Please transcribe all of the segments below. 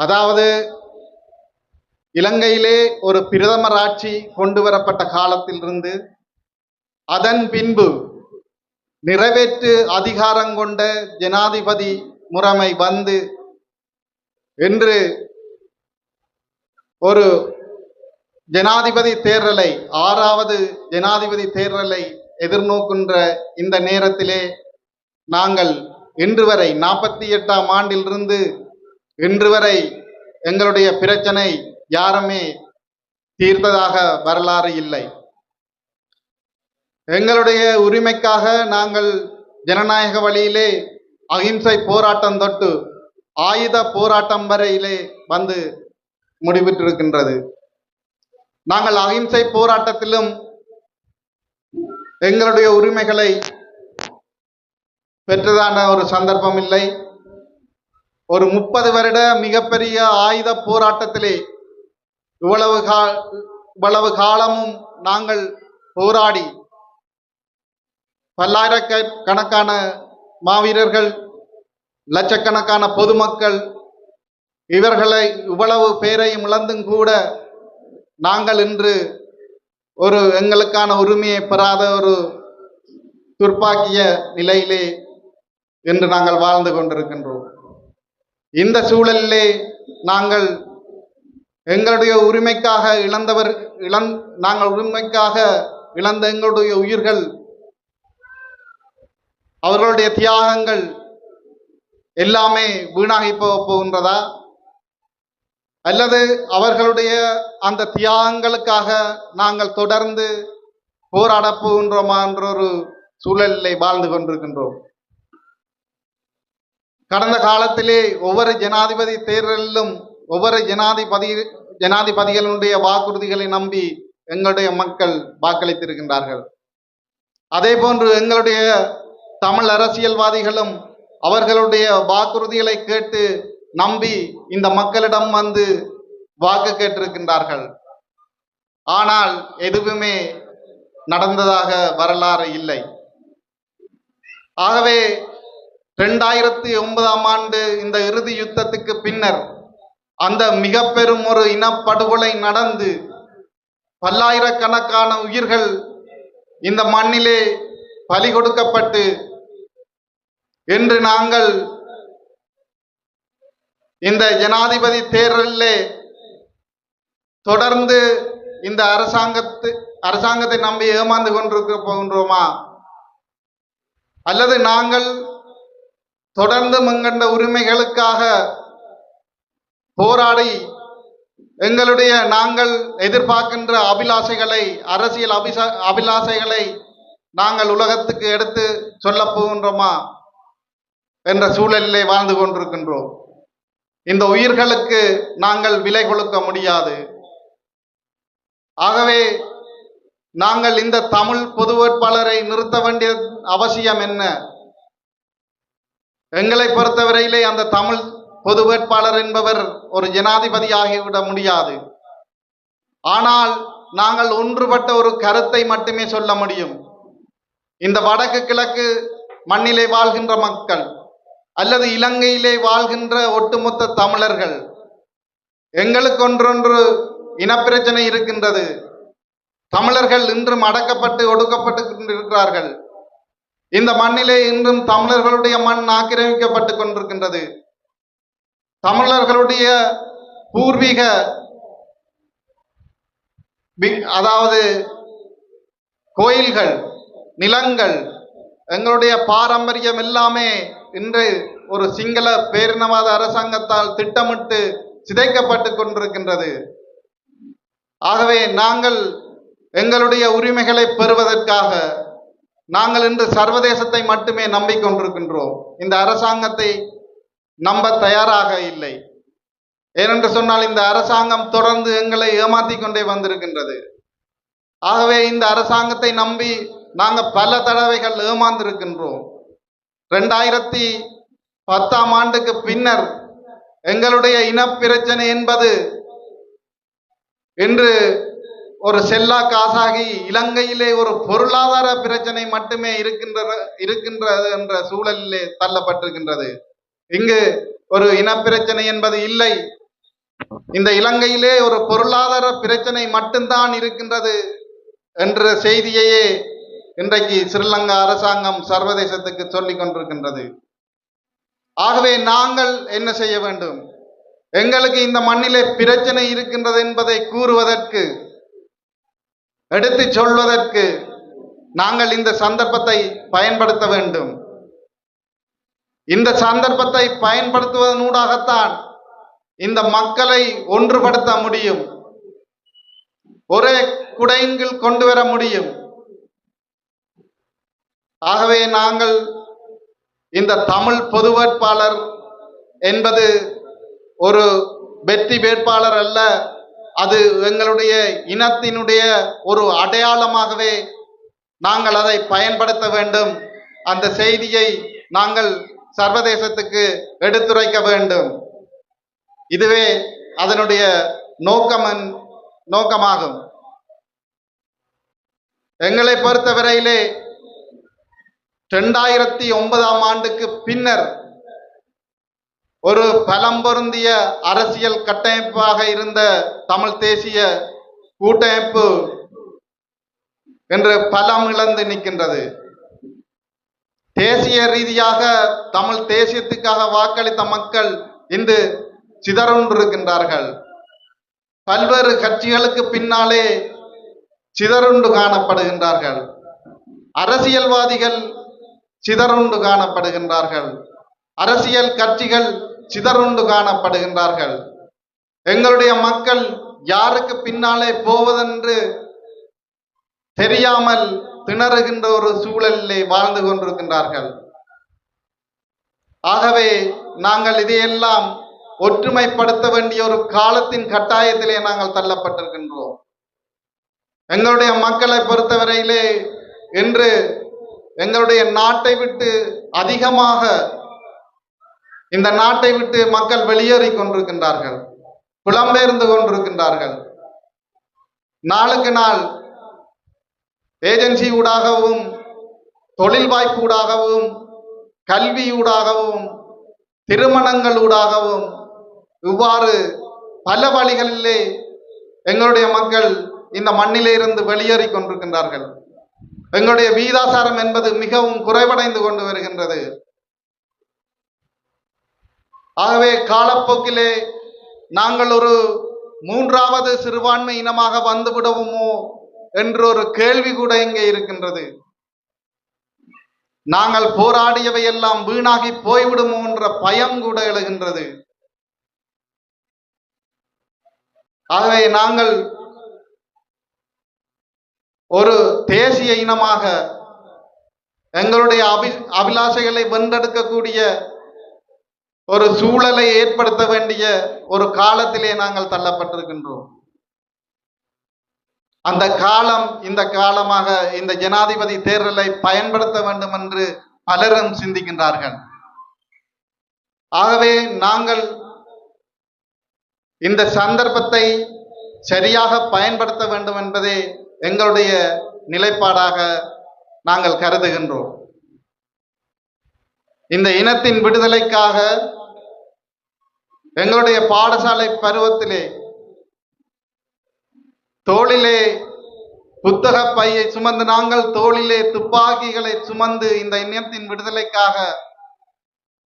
அதாவது இலங்கையிலே ஒரு பிரதமர் ஆட்சி கொண்டு வரப்பட்ட காலத்திலிருந்து அதன் பின்பு நிறைவேற்று அதிகாரம் கொண்ட ஜனாதிபதி முறைமை வந்து என்று ஒரு ஜனாதிபதி தேர்தலை ஆறாவது ஜனாதிபதி தேர்தலை எதிர்நோக்கின்ற இந்த நேரத்திலே நாங்கள் இன்று வரை நாற்பத்தி எட்டாம் ஆண்டிலிருந்து இன்று வரை எங்களுடைய பிரச்சனை யாருமே தீர்த்ததாக வரலாறு இல்லை. எங்களுடைய உரிமைக்காக நாங்கள் ஜனநாயக வழியிலே அகிம்சை போராட்டம் தொட்டு ஆயுத போராட்டம் வரையிலே வந்து முடிவிட்டிருக்கின்றது. நாங்கள் அகிம்சை போராட்டத்திலும் எங்களுடைய உரிமைகளை பெற்றதான ஒரு சந்தர்ப்பம் இல்லை. ஒரு முப்பது வருட மிகப்பெரிய ஆயுத போராட்டத்திலே இவ்வளவு கா இவ்வளவு காலமும் நாங்கள் போராடி பல்லாயிரக்கணக்கான மாவீரர்கள் லட்சக்கணக்கான பொதுமக்கள் இவர்களை இவ்வளவு பேரையும் இழந்தும் கூட நாங்கள் இன்று ஒரு எங்களுக்கான உரிமையை பெறாத ஒரு துர்ப்பாக்கிய நிலையிலே இன்று நாங்கள் வாழ்ந்து கொண்டிருக்கின்றோம். இந்த சூழலிலே நாங்கள் எங்களுடைய உரிமைக்காக இழந்தவர் இழந் நாங்கள் உரிமைக்காக இழந்த எங்களுடைய உயிர்கள் அவர்களுடைய தியாகங்கள் எல்லாமே வீணாகி போக போகின்றதா? அல்லது அவர்களுடைய அந்த தியாகங்களுக்காக நாங்கள் தொடர்ந்து போராடப் போகின்றோமா என்ற ஒரு சூழலிலே வாழ்ந்து கொண்டிருக்கின்றோம். கடந்த காலத்திலே ஒவ்வொரு ஜனாதிபதி தேர்தலிலும் ஒவ்வொரு ஜனாதிபதி ஜனாதிபதிகளுடைய வாக்குறுதிகளை நம்பி எங்களுடைய மக்கள் வாக்களித்திருக்கின்றார்கள். அதே போன்று எங்களுடைய தமிழ் அரசியல்வாதிகளும் அவர்களுடைய வாக்குறுதிகளை கேட்டு நம்பி இந்த மக்களிடம் வந்து வாக்கு கேட்டிருக்கின்றார்கள். ஆனால் எதுவுமே நடந்ததாக வரலாறு இல்லை. ஆகவே ரெண்டாயிரத்தி ஒன்பதாம் ஆண்டு இந்த இறுதி யுத்தத்துக்கு பின்னர் அந்த மிக பெரும் ஒரு இனப்படுகொலை நடந்து பல்லாயிரக்கணக்கான உயிர்கள் இந்த மண்ணிலே பலி கொடுக்கப்பட்டு என்று நாங்கள் இந்த ஜனாதிபதி தேர்தலிலே தொடர்ந்து இந்த அரசாங்கத்து அரசாங்கத்தை நம்பி ஏமாந்து கொண்டிருக்க போகின்றோமா? அல்லது நாங்கள் தொடர்ந்து எங்கண்ட உரிமைகளுக்காக போராடி எங்களுடைய நாங்கள் எதிர்பார்க்கின்ற அபிலாஷைகளை அரசியல் அபிசா அபிலாசைகளை நாங்கள் உலகத்துக்கு எடுத்து சொல்ல போகின்றோமா என்ற சூழலிலே வாழ்ந்து கொண்டிருக்கின்றோம். இந்த உயிர்களுக்கு நாங்கள் விலை கொடுக்க முடியாது. ஆகவே நாங்கள் இந்த தமிழ் பொது வேட்பாளரை நிறுத்த வேண்டிய அவசியம் என்ன? எங்களை பொறுத்தவரையிலே அந்த தமிழ் பொது வேட்பாளர் என்பவர் ஒரு ஜனாதிபதியாகிவிட முடியாது. ஆனால் நாங்கள் ஒன்றுபட்ட ஒரு கருத்தை மட்டுமே சொல்ல முடியும். இந்த வடக்கு கிழக்கு மண்ணிலே வாழ்கின்ற மக்கள் அல்லது இலங்கையிலே வாழ்கின்ற ஒட்டுமொத்த தமிழர்கள் எங்களுக்கு ஒன்றொன்று இனப்பிரச்சனை இருக்கின்றது. தமிழர்கள் இன்றும் அடக்கப்பட்டு ஒடுக்கப்பட்டு கொண்டிருக்கிறார்கள். இந்த மண்ணிலே இன்றும் தமிழர்களுடைய மண் ஆக்கிரமிக்கப்பட்டு கொண்டிருக்கின்றது. தமிழர்களுடைய பூர்வீக அதாவது கோயில்கள் நிலங்கள் எங்களுடைய பாரம்பரியம் எல்லாமே இன்று ஒரு சிங்கள பேரினவாத அரசாங்கத்தால் திட்டமிட்டு சிதைக்கப்பட்டு கொண்டிருக்கின்றது. ஆகவே நாங்கள் எங்களுடைய உரிமைகளை பெறுவதற்காக நாங்கள் இன்று சர்வதேசத்தை மட்டுமே நம்பிக்கொண்டிருக்கின்றோம். இந்த அரசாங்கத்தை நம்ப தயாராக இல்லை. ஏனென்று சொன்னால் இந்த அரசாங்கம் தொடர்ந்து எங்களை ஏமாத்தி கொண்டே வந்திருக்கின்றது. ஆகவே இந்த அரசாங்கத்தை நம்பி நாங்கள் பல தடவைகள் ஏமாந்திருக்கின்றோம். ரெண்டாயிரத்தி பத்தாம் ஆண்டுக்கு பின்னர் எங்களுடைய இனப்பிரச்சனை என்பது இன்று ஒரு செல்லா காசாகி இலங்கையிலே ஒரு பொருளாதார பிரச்சனை மட்டுமே இருக்கின்ற இருக்கின்றது என்ற சூழலிலே தள்ளப்பட்டிருக்கின்றது. இங்கு ஒரு இனப்பிரச்சனை என்பது இல்லை. இந்த இலங்கையிலே ஒரு பொருளாதார பிரச்சனை மட்டும்தான் இருக்கின்றது என்ற செய்தியையே இன்றைக்கு ஸ்ரீலங்கா அரசாங்கம் சர்வதேசத்துக்கு சொல்லிக் கொண்டிருக்கின்றது. ஆகவே நாங்கள் என்ன செய்ய வேண்டும்? எங்களுக்கு இந்த மண்ணிலே பிரச்சனை இருக்கின்றது என்பதை கூறுவதற்கு எடுத்து சொல்வதற்கு நாங்கள் இந்த சந்தர்ப்பத்தை பயன்படுத்த வேண்டும். இந்த சந்தர்ப்பத்தை பயன்படுத்துவதனூடாகத்தான் இந்த மக்களை ஒன்றுபடுத்த முடியும். ஒரே குடையின் கொண்டு வர முடியும். ஆகவே நாங்கள் இந்த தமிழ் பொது வேட்பாளர் என்பது ஒரு வெற்றி வேட்பாளர் அல்ல அது எங்களுடைய இனத்தினுடைய ஒரு அடையாளமாகவே நாங்கள் அதை பயன்படுத்த வேண்டும். அந்த செய்தியை நாங்கள் சர்வதேசத்துக்கு எடுத்துரைக்க வேண்டும். இதுவே அதனுடைய நோக்கமன் நோக்கமாகும். எங்களை பொறுத்தவரையிலே ரெண்டாயிரத்தி ஒன்பதாம் ஆண்டுக்கு பின்னர் ஒரு பலம் பொருந்திய அரசியல் கட்டமைப்பாக இருந்த தமிழ் தேசிய கூட்டமைப்பு என்று பலம் இழந்து நிற்கின்றது. தேசிய ரீதியாக தமிழ் தேசியத்துக்காக வாக்களித்த மக்கள் இன்று சிதறுண்டிருக்கின்றார்கள் பல்வேறு கட்சிகளுக்கு பின்னாலே சிதறுண்டு காணப்படுகின்றார்கள். அரசியல்வாதிகள் சிதறுண்டு காணப்படுகின்றார்கள். அரசியல் கட்சிகள் சிதறுண்டு காணப்படுகின்றார்கள். எங்களுடைய மக்கள் யாருக்கு பின்னாலே போவதென்று தெரியாமல் திணறுகின்ற ஒரு சூழலிலே வாழ்ந்து கொண்டிருக்கின்றார்கள். ஆகவே நாங்கள் இதையெல்லாம் ஒற்றுமைப்படுத்த வேண்டிய ஒரு காலத்தின் கட்டாயத்திலே நாங்கள் தள்ளப்பட்டிருக்கின்றோம். எங்களுடைய மக்களை பொறுத்தவரையிலே இன்று எங்களுடைய நாட்டை விட்டு அதிகமாக இந்த நாட்டை விட்டு மக்கள் வெளியேறி கொண்டிருக்கின்றார்கள். புலம்பெயர்ந்து கொண்டிருக்கின்றார்கள். நாளுக்கு நாள் ஏஜென்சி ஊடாகவும் தொழில் வாய்ப்பு ஊடாகவும் கல்வி ஊடாகவும் திருமணங்கள் ஊடாகவும் இவ்வாறு பல வழிகளிலே எங்களுடைய மக்கள் இந்த மண்ணிலே இருந்து வெளியேறிக் கொண்டிருக்கின்றார்கள். எங்களுடைய வீதாசாரம் என்பது மிகவும் குறைவடைந்து கொண்டு வருகின்றது. ஆகவே காலப்போக்கிலே நாங்கள் ஒரு மூன்றாவது சிறுபான்மை இனமாக வந்து விடுவோமோ என்ற ஒரு கேள்வி கூட இங்கே இருக்கின்றது. நாங்கள் போராடியவை எல்லாம் வீணாகி போய்விடுமோ என்ற பயம் கூட எழுகின்றது. ஆகவே நாங்கள் ஒரு தேசிய இனமாக எங்களுடைய அபி அபிலாஷைகளை வென்றெடுக்கக்கூடிய ஒரு சூழலை ஏற்படுத்த வேண்டிய ஒரு காலத்திலே நாங்கள் தள்ளப்பட்டிருக்கின்றோம். அந்த காலம் இந்த காலமாக இந்த ஜனாதிபதி தேர்தலை பயன்படுத்த வேண்டும் என்று பலரும் சிந்திக்கின்றார்கள். ஆகவே நாங்கள் இந்த சந்தர்ப்பத்தை சரியாக பயன்படுத்த வேண்டும் என்பதே எங்களுடைய நிலைப்பாடாக நாங்கள் கருதுகின்றோம். இந்த இனத்தின் விடுதலைக்காக எங்களுடைய பாடசாலை பருவத்திலே தோளிலே புத்தக பையை சுமந்து நாங்கள் தோளிலே துப்பாக்கிகளை சுமந்து இந்த இணையத்தின் விடுதலைக்காக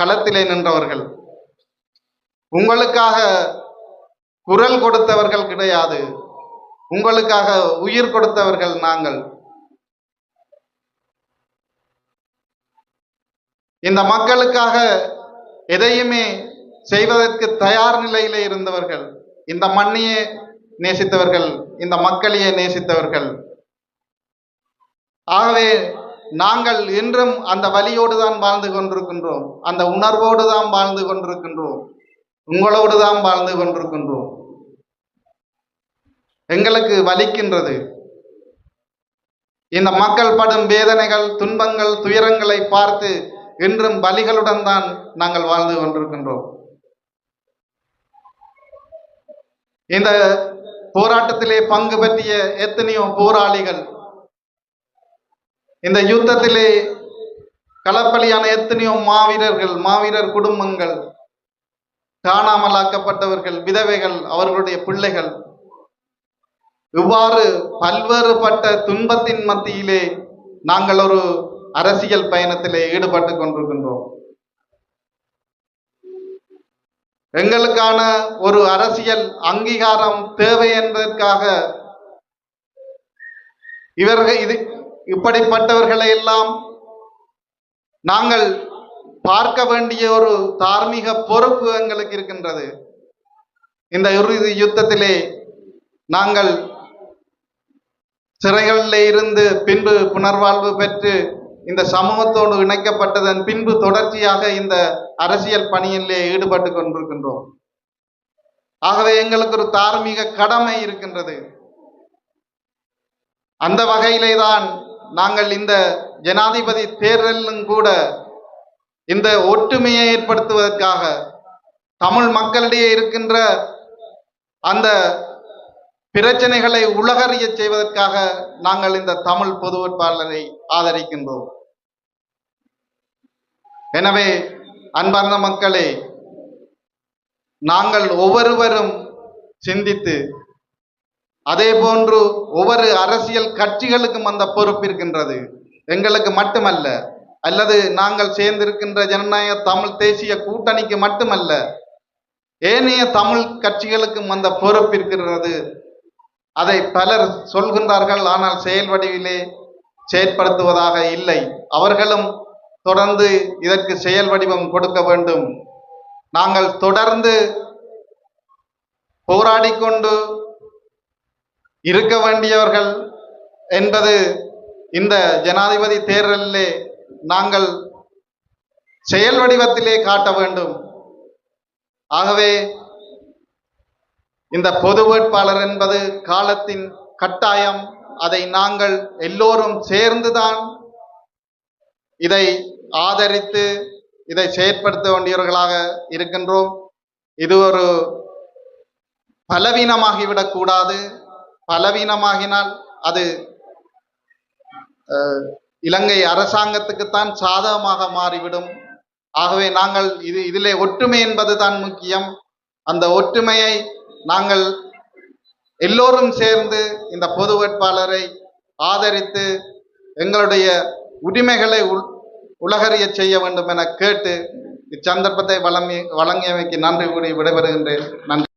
களத்திலே நின்றவர்கள். உங்களுக்காக குரல் கொடுத்தவர்கள் கிடையாது. உங்களுக்காக உயிர் கொடுத்தவர்கள் நாங்கள். இந்த மக்களுக்காக எதையுமே செய்வதற்கு தயார் நிலையிலே இருந்தவர்கள் இந்த மண்ணையே நேசித்தவர்கள் இந்த மக்களையே நேசித்தவர்கள். ஆகவே நாங்கள் இன்றும் அந்த வலியோடு தான் வாழ்ந்து கொண்டிருக்கின்றோம். அந்த உணர்வோடு தான் வாழ்ந்து கொண்டிருக்கின்றோம். உங்களோடு தான் வாழ்ந்து கொண்டிருக்கின்றோம். எங்களுக்கு வலிக்கின்றது. இந்த மக்கள் படும் வேதனைகள் துன்பங்கள் துயரங்களை பார்த்து இன்றும் வலிகளுடன் தான் நாங்கள் வாழ்ந்து கொண்டிருக்கின்றோம். இந்த போராட்டத்திலே பங்கு பற்றிய எத்தனையோ போராளிகள் இந்த யுத்தத்திலே களப்பலியான எத்தனையோ மாவீரர்கள் மாவீரர் குடும்பங்கள் காணாமலாக்கப்பட்டவர்கள் விதவைகள் அவர்களுடைய பிள்ளைகள் இவ்வாறு பல்வேறுபட்ட துன்பத்தின் மத்தியிலே நாங்கள் ஒரு அரசியல் பயணத்திலே ஈடுபட்டு கொண்டிருக்கின்றோம். எங்களுக்கான ஒரு அரசியல் அங்கீகாரம் தேவை என்பதற்காக இவர்கள் இது இப்படிப்பட்டவர்களை எல்லாம் நாங்கள் பார்க்க வேண்டிய ஒரு தார்மீக பொறுப்பு எங்களுக்கு இருக்கின்றது. இந்த இறுதி யுத்தத்திலே நாங்கள் சிறைகளில் இருந்து பின்பு புனர்வாழ்வு பெற்று இந்த சமூகத்தோடு இணைக்கப்பட்டதன் பின்பு தொடர்ச்சியாக இந்த அரசியல் பணியிலே ஈடுபட்டு கொண்டிருக்கின்றோம். ஆகவே எங்களுக்கு ஒரு தார்மீக கடமை இருக்கின்றது. அந்த வகையிலே தான் நாங்கள் இந்த ஜனாதிபதி தேர்தலிலும் கூட இந்த ஒற்றுமையை ஏற்படுத்துவதற்காக தமிழ் மக்களிடையே இருக்கின்ற அந்த பிரச்சனைகளை உலகறிய செய்வதற்காக நாங்கள் இந்த தமிழ் பொது வேட்பாளரை ஆதரிக்கின்றோம். எனவே அன்பார்ந்த மக்களே நாங்கள் ஒவ்வொருவரும் சிந்தித்து அதே போன்று ஒவ்வொரு அரசியல் கட்சிகளுக்கும் அந்த பொறுப்பு இருக்கின்றது. எங்களுக்கு மட்டுமல்ல அல்லது நாங்கள் சேர்ந்திருக்கின்ற ஜனநாயக தமிழ் தேசிய கூட்டணிக்கு மட்டுமல்ல ஏனைய தமிழ் கட்சிகளுக்கும் அந்த பொறுப்பு இருக்கிறது அதை பலர் சொல்கின்றார்கள் ஆனால் செயல் வடிவிலே செயற்படுத்துவதாக இல்லை. அவர்களும் தொடர்ந்து இதற்கு செயல் வடிவம் கொடுக்க வேண்டும். நாங்கள் தொடர்ந்து போராடிக்கொண்டு இருக்க வேண்டியவர்கள் என்பது இந்த ஜனாதிபதி தேர்தலிலே நாங்கள் செயல் வடிவத்திலே காட்ட வேண்டும். ஆகவே இந்த பொது வேட்பாளர் என்பது காலத்தின் கட்டாயம். அதை நாங்கள் எல்லோரும் சேர்ந்துதான் இதை ஆதரித்து இதை செயற்படுத்த வேண்டியவர்களாக இருக்கின்றோம். இது ஒரு பலவீனமாகிவிடக் கூடாது. பலவீனமாகினால் அது இலங்கை அரசாங்கத்துக்குத்தான் சாதகமாக மாறிவிடும். ஆகவே நாங்கள் இது இதிலே ஒற்றுமை என்பதுதான் முக்கியம். அந்த ஒற்றுமையை நாங்கள் எல்லோரும் சேர்ந்து இந்த பொது வேட்பாளரை ஆதரித்து எங்களுடைய உரிமைகளை உள் உலகறிய செய்ய வேண்டும் என கேட்டு இச்சந்தர்ப்பத்தை வழங்கி வழங்கியமைக்கு நன்றி கூறி விடைபெறுகின்றேன். நன்றி.